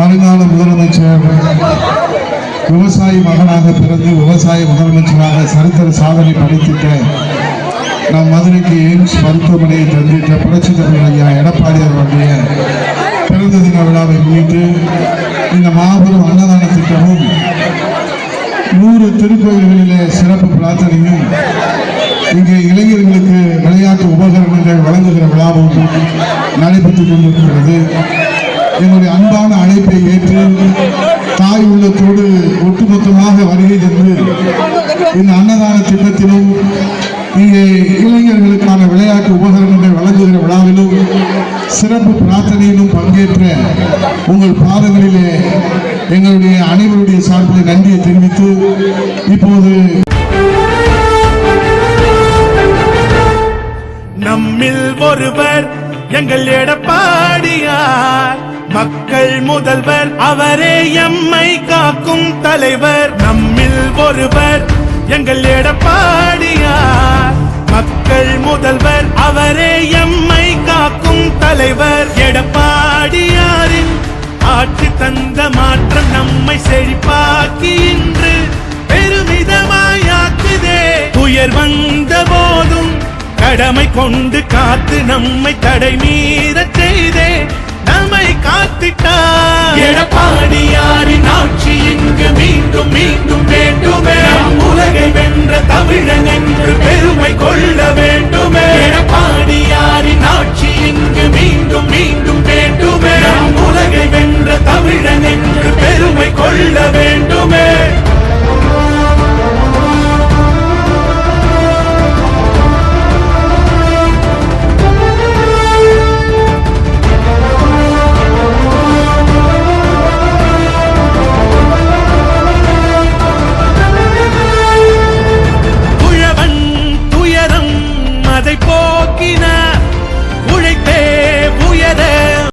வருங்கால முதலமைச்சர் விவசாயி மகனாக பிறந்து விவசாய முதலமைச்சராக சரித்திர சாதனை படைத்திட்ட நம் மதுரைக்கு எய்ம்ஸ் மருத்துவமனையை தந்திட்ட புரட்சி தலைவர் ஐயா எடப்பாடி அவருடைய பிறந்த தின விழாவை முன்னிட்டு இந்த மாபெரும் அன்னதான திட்டமும் நூறு திருக்கோயில்களிலே சிறப்பு பிரார்த்தனையும் இங்கே இளைஞர்களுக்கு விளையாட்டு உபகரணங்கள் வழங்குகிற விழாவும் நடைபெற்றுக் கொண்டிருக்கிறது. எங்களுடைய அன்பான அழைப்பை ஏற்று தாய் உள்ளத்தோடு ஒட்டுமொத்தமாக வருகை தந்து இந்த அன்னதான திட்டத்திலும் இங்கே இளைஞர்களுக்கான விளையாட்டு உபகரணங்கள் வழங்குகிற விழாவிலும் சிறப்பு பிரார்த்தனையிலும் பங்கேற்ற உங்கள் பாதங்களிலே எங்களுடைய அனைவருடைய சார்பில் நன்றியை தெரிவித்து இப்போது நம்மில் ஒருவர் எங்கள் எடப்பா மக்கள் முதல்வர் அவரே எம்மை காக்கும் தலைவர். நம்மில் ஒருவர் எங்கள் எடப்பாடியார். மக்கள் முதல்வர் அவரே எம்மை காக்கும் தலைவர். எடப்பாடியாரின் ஆட்சி தந்த மாற்றம் நம்மை செழிப்பாக்கி இன்று பெருமிதமாயாக்குதே. உயர் வந்த போதும் கடமை கொண்டு காத்து நம்மை தடை மீறச் செய்தே. காத்திட்டார் எடப்பாடி